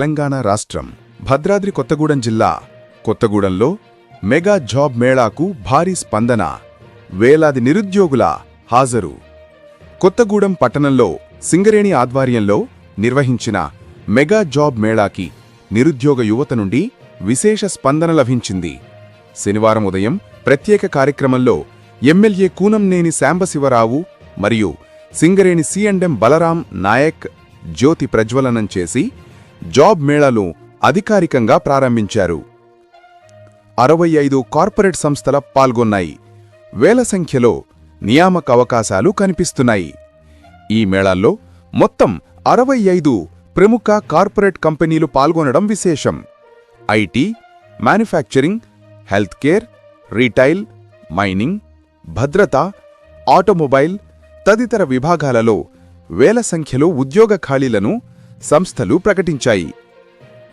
తెలంగాణ రాష్ట్రం భద్రాద్రి కొత్తగూడెం జిల్లా కొత్తగూడెంలో మెగా జాబ్ మేళాకు భారీ స్పందన. వేలాది నిరుద్యోగుల హాజరు. కొత్తగూడెం పట్టణంలో సింగరేణి ఆధ్వర్యంలో నిర్వహించిన మెగా జాబ్ మేళాకి నిరుద్యోగ యువత నుండి విశేష స్పందన లభించింది. శనివారం ఉదయం ప్రత్యేక కార్యక్రమంలో ఎమ్మెల్యే కూనంనేని శాంబశివరావు మరియు సింగరేణి సిఎండ్ఎం బలరాం నాయక్ జ్యోతి ప్రజ్వలనం చేసి జాబ్ మేళాలు అధికారికంగా ప్రారంభించారు. అరవై ఐదు కార్పొరేట్ సంస్థల పాల్గొన్నాయి. వేల సంఖ్యలో నియామక అవకాశాలు కనిపిస్తున్నాయి. ఈ మేళాల్లో మొత్తం అరవై ఐదు ప్రముఖ కార్పొరేట్ కంపెనీలు పాల్గొనడం విశేషం. IT manufacturing healthcare retail mining భద్రత ఆటోమొబైల్ తదితర విభాగాలలో వేల సంఖ్యలో ఉద్యోగ ఖాళీలను సంస్థలు ప్రకటించాయి.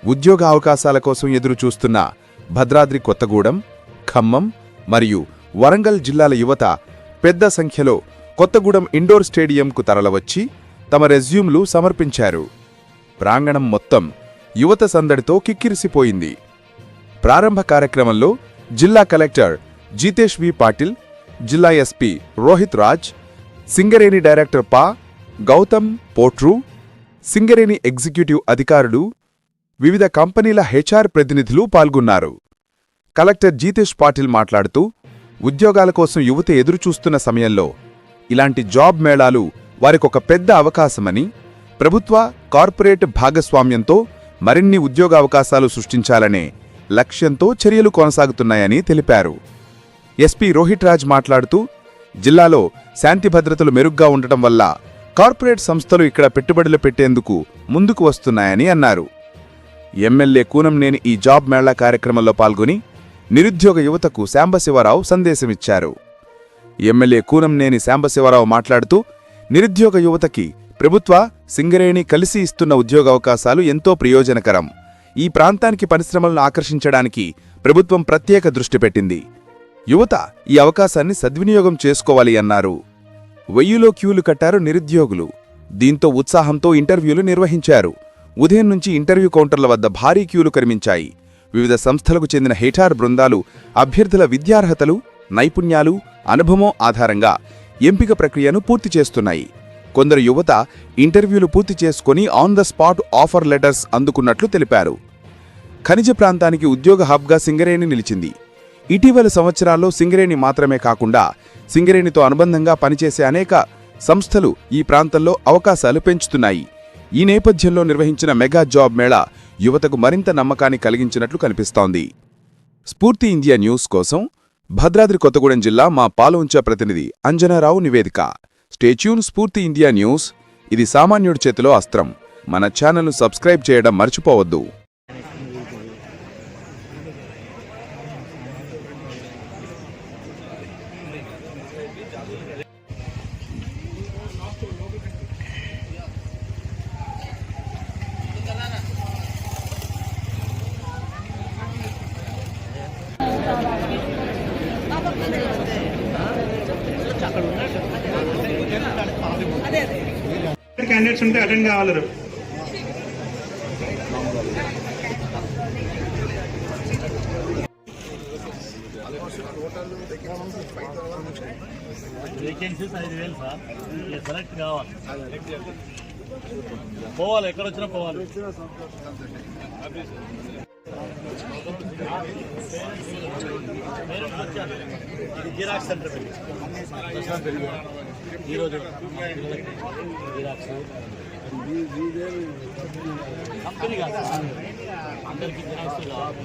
ఉద్యోగ అవకాశాల కోసం ఎదురుచూస్తున్న భద్రాద్రి కొత్తగూడెం ఖమ్మం మరియు వరంగల్ జిల్లాల యువత పెద్ద సంఖ్యలో కొత్తగూడెం ఇండోర్ స్టేడియంకు తరలవచ్చి తమ రెజ్యూమ్లు సమర్పించారు. ప్రాంగణం మొత్తం యువత సందడితో కిక్కిరిసిపోయింది. ప్రారంభ కార్యక్రమంలో జిల్లా కలెక్టర్ జితేష్ వి పాటిల్ జిల్లా ఎస్పీ రోహిత్ రాజ్ సింగరేణి డైరెక్టర్ పా గౌతమ్ పోట్రూ సింగరేణి ఎగ్జిక్యూటివ్ అధికారులు వివిధ కంపెనీల హెచ్ఆర్ ప్రతినిధులు పాల్గొన్నారు. కలెక్టర్ జీతేష్ పాటిల్ మాట్లాడుతూ ఉద్యోగాల కోసం యువత ఎదురుచూస్తున్న సమయంలో ఇలాంటి జాబ్ మేళాలు వారికొక పెద్ద అవకాశమని ప్రభుత్వ కార్పొరేట్ భాగస్వామ్యంతో మరిన్ని ఉద్యోగావకాశాలు సృష్టించాలనే లక్ష్యంతో చర్యలు కొనసాగుతున్నాయని తెలిపారు. ఎస్పీ రోహిత్ రాజ్ మాట్లాడుతూ జిల్లాలో శాంతి భద్రతలు మెరుగ్గా ఉండటం వల్ల కార్పొరేట్ సంస్థలు ఇక్కడ పెట్టుబడులు పెట్టేందుకు ముందుకు వస్తున్నాయని అన్నారు. ఎమ్మెల్యే కూనంనేని ఈ జాబ్ మేళా కార్యక్రమంలో పాల్గొని నిరుద్యోగ యువతకు శాంబశివరావు సందేశమిచ్చారు. ఎమ్మెల్యే కూనంనేని శాంబశివరావు మాట్లాడుతూ నిరుద్యోగ యువతకి ప్రభుత్వ సింగరేణి కలిసి ఇస్తున్న ఉద్యోగావకాశాలు ఎంతో ప్రయోజనకరం. ఈ ప్రాంతానికి పరిశ్రమలను ఆకర్షించడానికి ప్రభుత్వం ప్రత్యేక దృష్టి పెట్టింది. యువత ఈ అవకాశాన్ని సద్వినియోగం చేసుకోవాలి అన్నారు. వెయ్యిలో క్యూలు కట్టారు నిరుద్యోగులు. దీంతో ఉత్సాహంతో ఇంటర్వ్యూలు నిర్వహించారు. ఉదయం నుంచి ఇంటర్వ్యూ కౌంటర్ల వద్ద భారీ క్యూలు కనిపించాయి వివిధ సంస్థలకు చెందిన హెటార్ బృందాలు అభ్యర్థుల విద్యార్హతలు నైపుణ్యాలు అనుభవం ఆధారంగా ఎంపిక ప్రక్రియను పూర్తి చేస్తున్నాయి. కొందరు యువత ఇంటర్వ్యూలు పూర్తి చేసుకుని on the spot offer letters అందుకున్నట్లు తెలిపారు. ఖనిజ ప్రాంతానికి ఉద్యోగ హబ్గా సింగరేణి నిలిచింది. ఇటీవల సంవత్సరాల్లో సింగరేణి మాత్రమే కాకుండా సింగరేణితో అనుబంధంగా పనిచేసే అనేక సంస్థలు ఈ ప్రాంతంలో అవకాశాలు పెంచుతున్నాయి. ఈ నేపథ్యంలో నిర్వహించిన మెగా జాబ్ మేళా యువతకు మరింత నమ్మకాన్ని కలిగించినట్లు కనిపిస్తోంది. స్ఫూర్తి ఇండియా న్యూస్ కోసం భద్రాద్రి కొత్తగూడెం జిల్లా మా పాలవుంచ ప్రతినిధి అంజనారావు నివేదిక. స్టేచ్యూన్ స్ఫూర్తి ఇండియా న్యూస్. ఇది సామాన్యుడి చేతిలో అస్త్రం. మన ఛానల్ను సబ్స్క్రైబ్ చేయడం మర్చిపోవద్దు. క్యాండిడేట్స్ ఉంటే అటెండ్ కావాలి వేకెన్సీస్ ఐదు వేలు సార్. సెలెక్ట్ కావాలి. పోవాలి ఎక్కడ వచ్చినా పోవాలి ఇది జిరాక్స్ సెంటర్ ఈరోజు జిరాక్స్. కంపెనీ కాదు. అందరికీ జిరాక్స్. కావాలి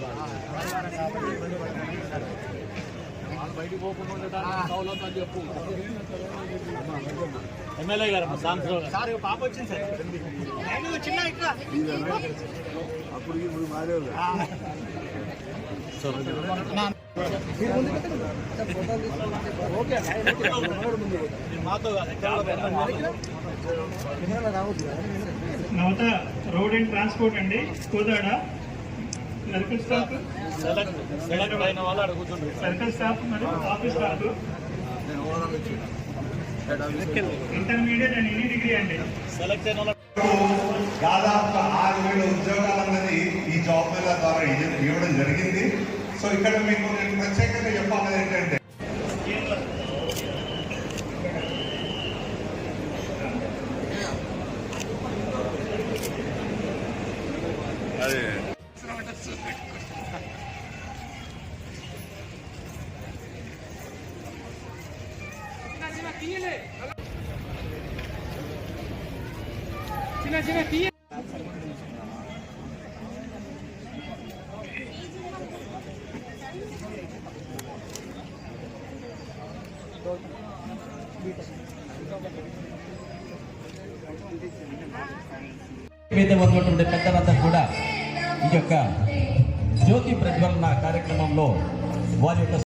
బయటికి పోకుండా చెప్పు. ఎమ్మెల్యే గారు సార్ పాప వచ్చింది సార్. చిన్న మాతో నవత రోడ్ అండ్ ట్రాన్స్పోర్ట్ అండి Kodad. Circle staff select select అయిన వాళ్ళు అడుగుతుండ్రు. సర్కిల్ స్టాఫ్ మరియు office staff intermediate and any degree అండి. సెలెక్ట్ అయిన వాళ్ళు దాదాపు ఆరు వేల ఉద్యోగాలను ద్వారా ఇవ్వ- ఇవ్వడం జరిగింది. సో ఇక్కడ మీకు నేను ప్రత్యేకంగా చెప్పాలి ఏంటంటే మీద ఉన్నటువంటి పెద్దలందరూ కూడా ఈ యొక్క జ్యోతి ప్రజ్వలన కార్యక్రమంలో వారి యొక్క